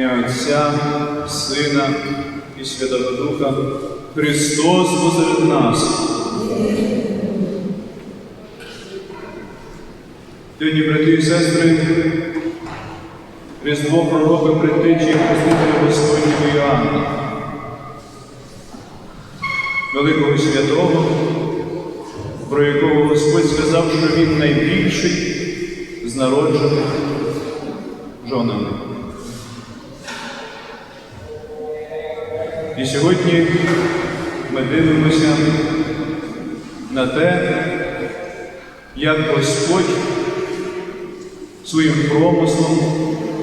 ім'я Отця, Сина і Святого Духа, Христос посеред нас. Сьогодні, брати і сестри, Різдво пророка предтечі Хрестителя Господнього Іоанна, великого святого, про якого Господь сказав, що він найбільший з народжених жонами. І сьогодні ми дивимося на те, як Господь своїм промислом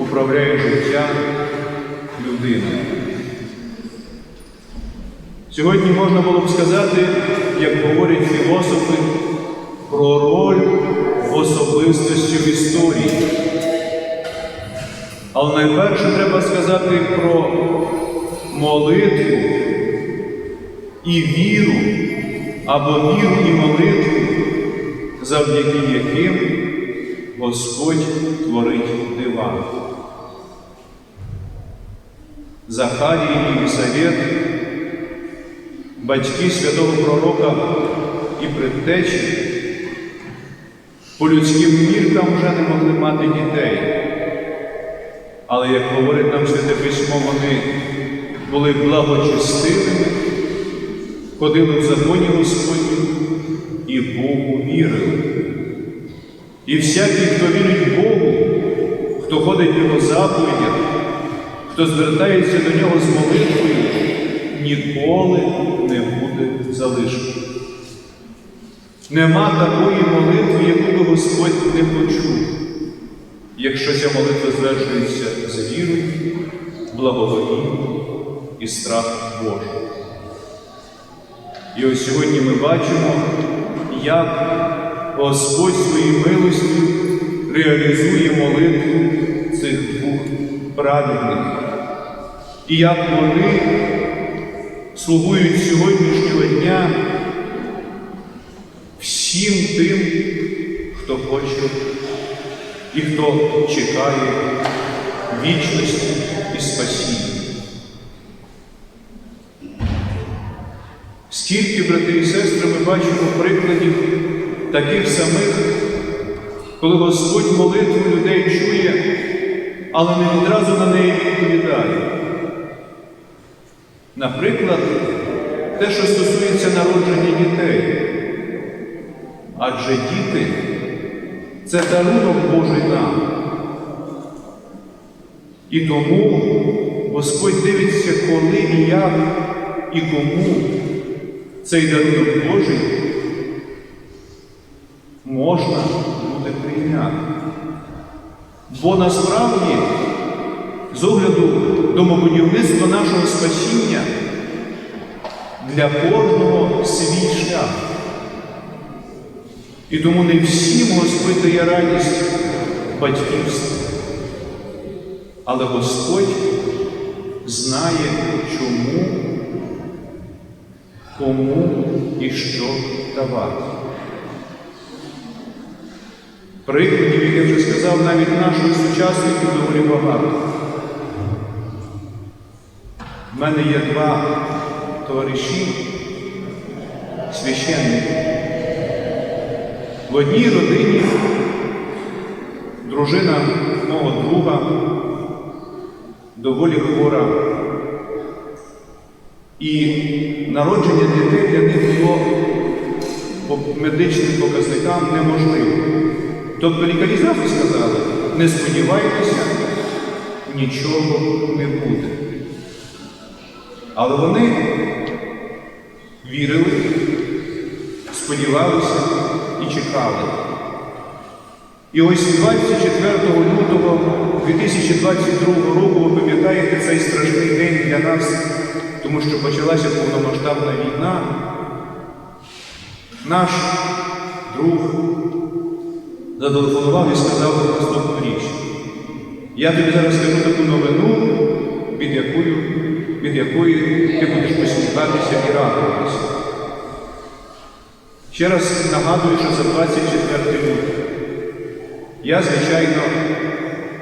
управляє життя людини. Сьогодні можна було б сказати, як говорять філософи, про роль особистості в історії. Але найперше треба сказати про молитву і віру, або віру і молитву, завдяки яким Господь творить дива. Захарій і Єлисавет, батьки святого пророка і предтечі, по людським міркам вже не могли мати дітей. Але, як говорить нам Святе Письмо, вони були благочестивими, ходили в законі Господні і Богу вірили. І всякий, хто вірить Богу, хто ходить в Його заповідях, хто звертається до нього з молитвою, ніколи не буде залишений. Нема такої молитви, яку би Господь не почув, якщо ця молитва звершується з вірою, благоволінням і страхом Божим. І ось сьогодні ми бачимо, як Господь своїй милостю реалізує молитву цих двох праведних. І як вони слугують сьогоднішнього дня всім тим, хто хоче і хто чекає вічності і спасіння. Скільки, брати і сестри, ми бачимо прикладів таких самих, коли Господь молитву людей чує, але не відразу на неї відповідає. Наприклад, те, що стосується народження дітей. Адже діти це дарунок Божий нам. І тому Господь дивиться, коли і як, і кому цей дарунок Божий можна буде прийняти. Бо насправді, з огляду домобудівництва нашого спасіння, для кожного свій шлях. І тому не всім Господь дає радість батьківства. Але Господь знає, чому, кому і що давати. Прикладів, як я вже сказав, навіть наших сучасників доволі багато. В мене є два товариші, священники. В одній родині дружина мого друга доволі хвора. І народження дітей для них було по медичним показникам неможливо. Тобто лікарі завжди сказали, не сподівайтеся, нічого не буде. Але вони вірили, сподівалися і чекали. І ось 24 лютого 2022 року, ви пам'ятаєте цей страшний день для нас, тому що почалася повномасштабна війна. Наш друг зателефонував і сказав наступну річ. Я тобі зараз скажу таку новину, від якої, від якої ти будеш посміхатися і радуватися. Ще раз нагадую, що це 24 лютого. Я, звичайно,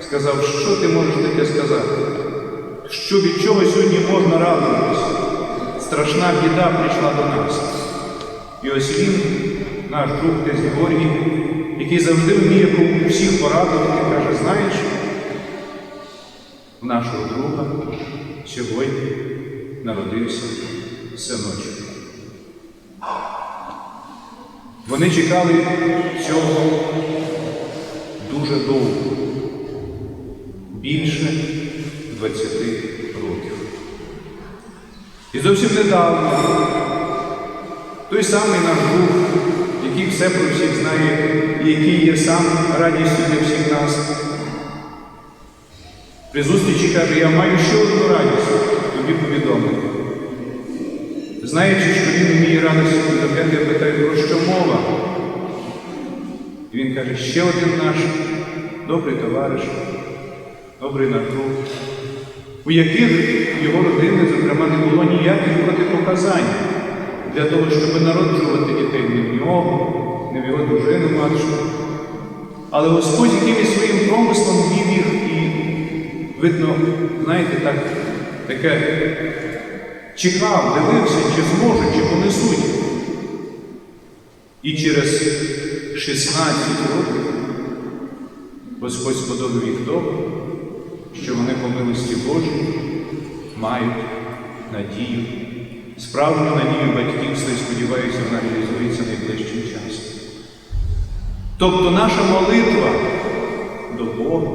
сказав, що ти можеш таке сказати? що від чого сьогодні можна радуватися. Страшна біда прийшла до нас. І ось він, наш друг Тез Георгій, який завжди вміє всіх порадувати, каже, знаєш, у нашого друга сьогодні народився синочок. Вони чекали цього дуже довго, більше 20 років. І зовсім недавно той самий наш друг, який все про всіх знає, і який є сам радістю для всіх нас, при зустрічі каже, я маю ще одну радість тобі повідомити. Знаючи, що він вміє повідомляти, я питаю, про що мова? І він каже, ще один наш добрий товариш, добрий наш у яких його родини, зокрема, не було ніяких протипоказань для того, щоб народжувати дітей не в нього, не в його дружину матшу. Але Господь якимось своїм промислом вів їх і, видно, знаєте, так, таке чекав, дивився, чи зможуть, чи понесуть. І через 16 років Господь сподобав їх того, що вони по милості Божій мають надію, справжню надію батьківства і сподіваюся, вона реалізується найближчим часом. Тобто наша молитва до Бога,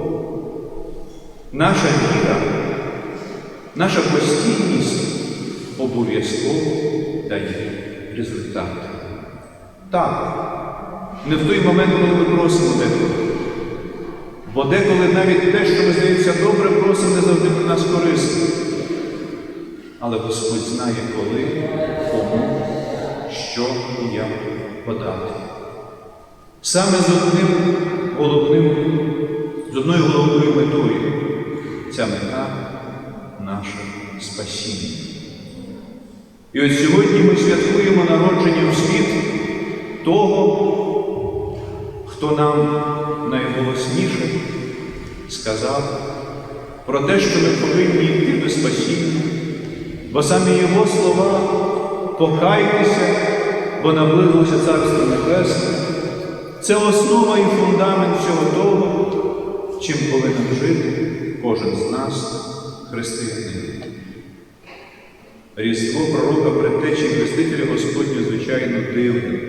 наша віра, наша постійність обов'язково дає результат. Так, не в той момент, коли ми просимо деколи. Бо деколи навіть те, що ми здається добре, просимо, не завжди для нас корисно. Але Господь знає, коли, кому, що і як подати. Саме з одним головним, з одною головною метою ця мета наше спасіння. І от сьогодні ми святкуємо народження в світ того, хто нам найголосніше сказав про те, що ми повинні йти до спасіння, бо саме Його слова покайтеся, бо наблизилося Царство Небесне. Це основа і фундамент всього того, чим повинен жити кожен з нас, християнин. Різдво пророка предтечі Хрестителя Господню, звичайно, дивне.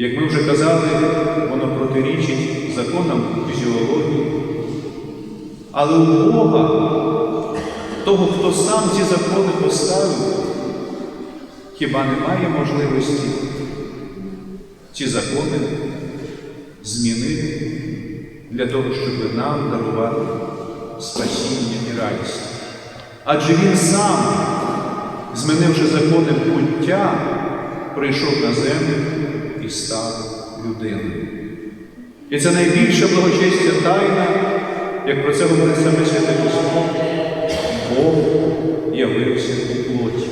Як ми вже казали, воно протирічить законам фізіології. Але у Бога, того, хто сам ці закони поставив, хіба немає можливості ці закони змінити для того, щоб нам дарувати спасіння і радість. Адже Він сам, змінивши закони буття, прийшов на землю і став людиною. І це найбільша благочестя тайна, як про це говорить саме Святе Письмо, Бог явився у плоті.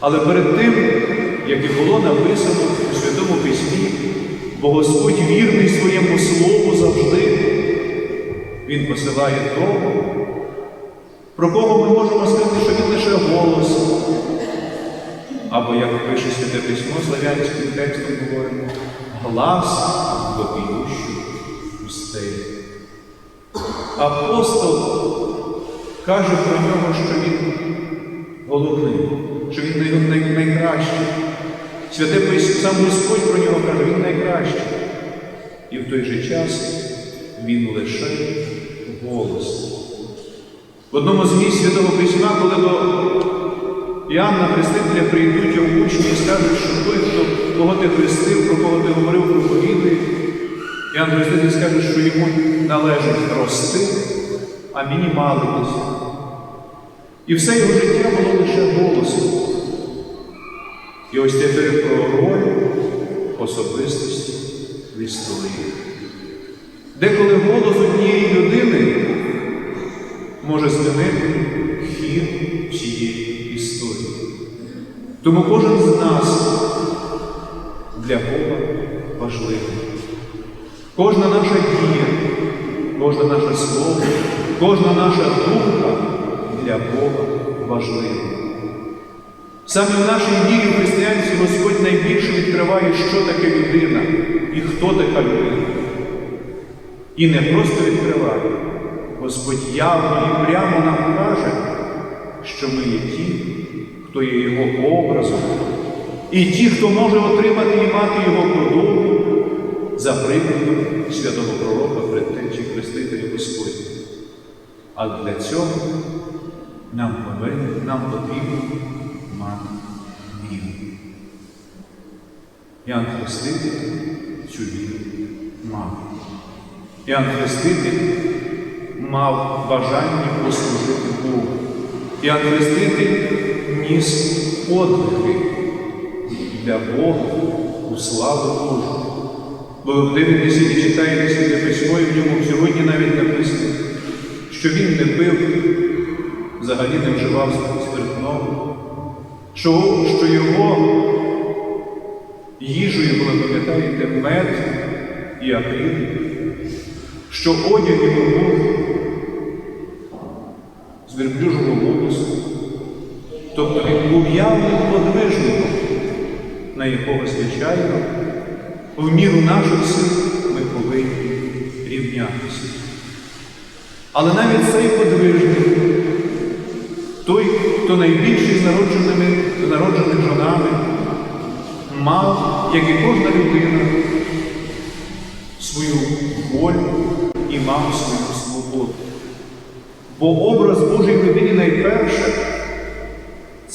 Але перед тим, як і було написано у Святому Письмі, бо Господь вірний своєму слову завжди, Він посилає того, про кого ми можемо сказати, що він лише голос. Або, як пише Святе Письмо славянським текстом говоримо, глас вопіющих устей. Апостол каже про нього, що він головний, що він най- най- найкращий. Святе Письмо, сам Господь про нього каже, він найкращий. І в той же час він лише голос. В одному з місць Святого Письма, коли до Іоанна Хрестителя прийдуть його учні і скажуть, що той, хто, кого ти хрестив, про кого ти говорив, проповідує, Іоанн Хреститель скаже, що йому належить рости, а мені малитися. І все його життя було лише голосом. І ось тепер про роль особистості в історії. Деколи голос однієї людини може змінити хід всієї. Тому кожен з нас для Бога важливий. Кожна наша дія, кожне наше слово, кожна наша думка для Бога важлива. Саме в нашій вірі в християнстві Господь найбільше відкриває, що таке людина і хто така людина. І не просто відкриває, Господь явно і прямо нам каже, що ми є ті, хто є Його образом, і ті, хто може отримати і мати Його подобу за прикладом святого пророка предтечі Хрестителя Господня. А для цього нам повинен, нам потрібно мати віру. Ян Хреститель цю віру мав. Ян Хреститель мав бажання послужити Богу. Ян Хреститель ніс подвиги для Бога у славу Божу. Бо ви дивитеся і читаєте святе письмо, і в ньому сьогодні навіть написано, що він не пив, взагалі не вживав спиртного, що, що його їжею було, пам'ятаєте, мед і акрил, що одяг його був з верблюжого був явним подвижником, на якого, звичайно, в міру наших сил ми повинні рівнятися. Але навіть цей подвижник, той, хто найбільший з народженими, народжених жонами, мав, як і кожна людина, свою волю і мав свою свободу. Бо образ Божий в людині найперше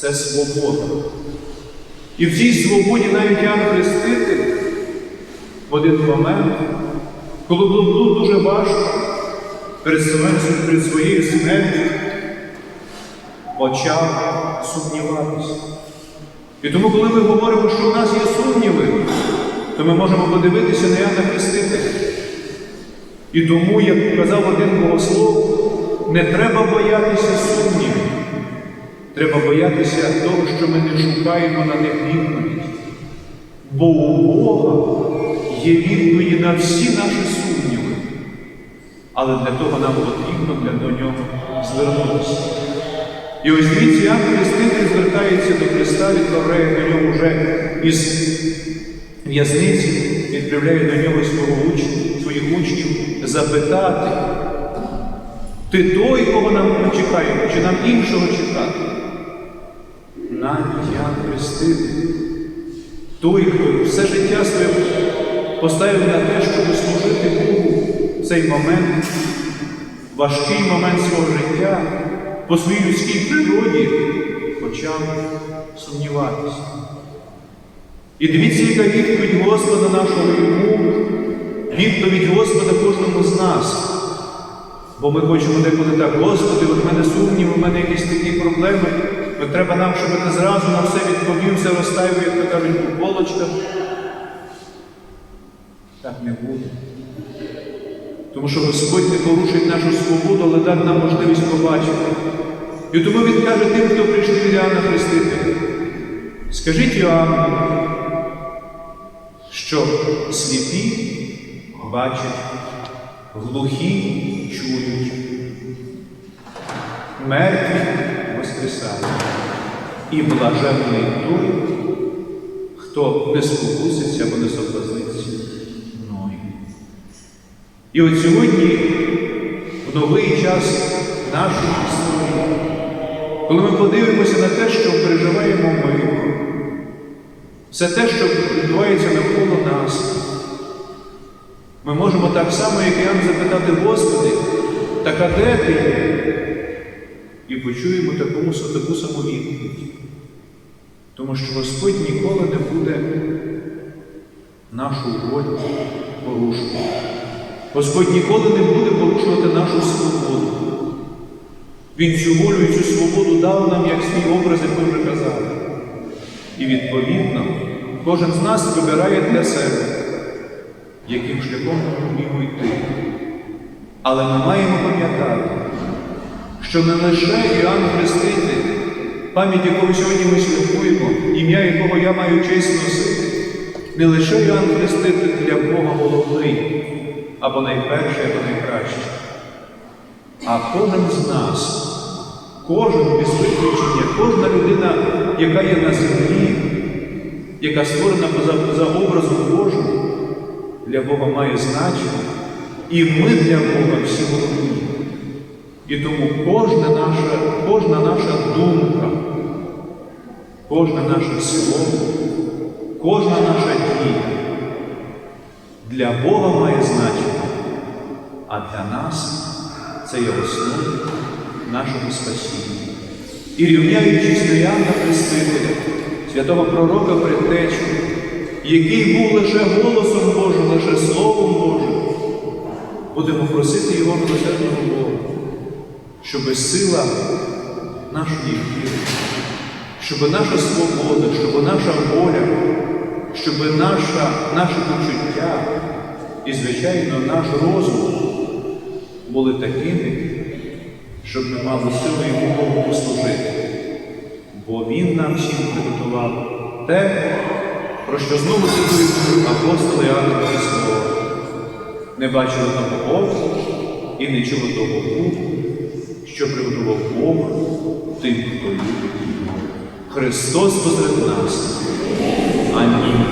це свобода. І в цій свободі навіть Ян Хреститель в один момент, коли було дуже важко перед, своєю- смертю, почав сумніватися. І тому, коли ми говоримо, що у нас є сумніви, то ми можемо подивитися на Яна Хрестителя. І тому, як казав один богослов, не треба боятися сумнівів. Треба боятися того, що ми не шукаємо на них відповідь. Бо у Бога є відповіді на всі наші сумніви. Але для того нам потрібно для до нього звернутися. І ось дивіться, як Хреститель звертається до Христа, відправляє до нього вже із в'язниці, відправляє до нього свого учня, своїх учнів запитати, ти той, кого нам чекаємо, чи нам іншого чекати? Навіть Ян Хреститель, той, хто все життя своє поставив на те, щоб служити Богу в цей момент, важкий момент свого життя, по своїй людській природі почав сумніватися. І дивіться, яка відповідь Господа нашого йому, відповідь Господа кожному з нас. Бо ми хочемо деколи так, Господи, от мене сумніви, в мене якісь такі проблеми. От треба нам, щоб ти зразу на все відповів, все розставив, як то кажуть, по полочках. Так не буде. Тому що Господь не порушить нашу свободу, але дасть нам можливість побачити. І тому Він каже тим, хто прийшли від Іоанна Хрестителя. Скажіть Іоанну, що сліпі бачать, глухі чують, мертві воскресають. І блаженний той, хто не спокуситься або не соблазниться мною. І от сьогодні, в новий час нашої історії, коли ми подивимося на те, що переживаємо ми, все те, що відбувається навколо нас, ми можемо так само, як Іоанн, запитати, Господи, так а де ти? Є?» І почуємо такому, таку саму відповідь. Тому що Господь ніколи не буде нашу волю порушувати. Господь ніколи не буде порушувати нашу свободу. Він цю волю і цю свободу дав нам як свій образ, як ми вже казали. І відповідно, кожен з нас вибирає для себе, яким шляхом йому йти. Але ми маємо пам'ятати, що не лише Іоанн Хреститель, пам'ять якого сьогодні ми святкуємо, ім'я якого я маю честь носити, не лише Іоанн Хреститель для Бога головний, або найперший, або найкращий. А кожен з нас, кожен без виключення, кожна людина, яка є на землі, яка створена поза, за образом Божим, для Бога має значення, і ми для Бога всі головні. І тому кожна наша, кожна наша думка, кожне наше слово, кожна наша дія для Бога має значення, а для нас це є основа нашого спасіння. І рівняючись до Яна Хрестителя, святого пророка предтечу, який був лише голосом Божим, лише Словом Божим, будемо просити Його милосердного Бога, щоб сила нашої віри, щоб наша свобода, щоб наша воля, щоб наша, наше почуття і, звичайно, наш розум були такими, щоб ми мали силу йому Богу послужити. Бо Він нам всім приготував те, про що знову цитують апостоли Іоанна Христова. Не бачили того ока і не чули того вуха, що приготував Бог тим, хто любить. Христос посеред нас. Амінь.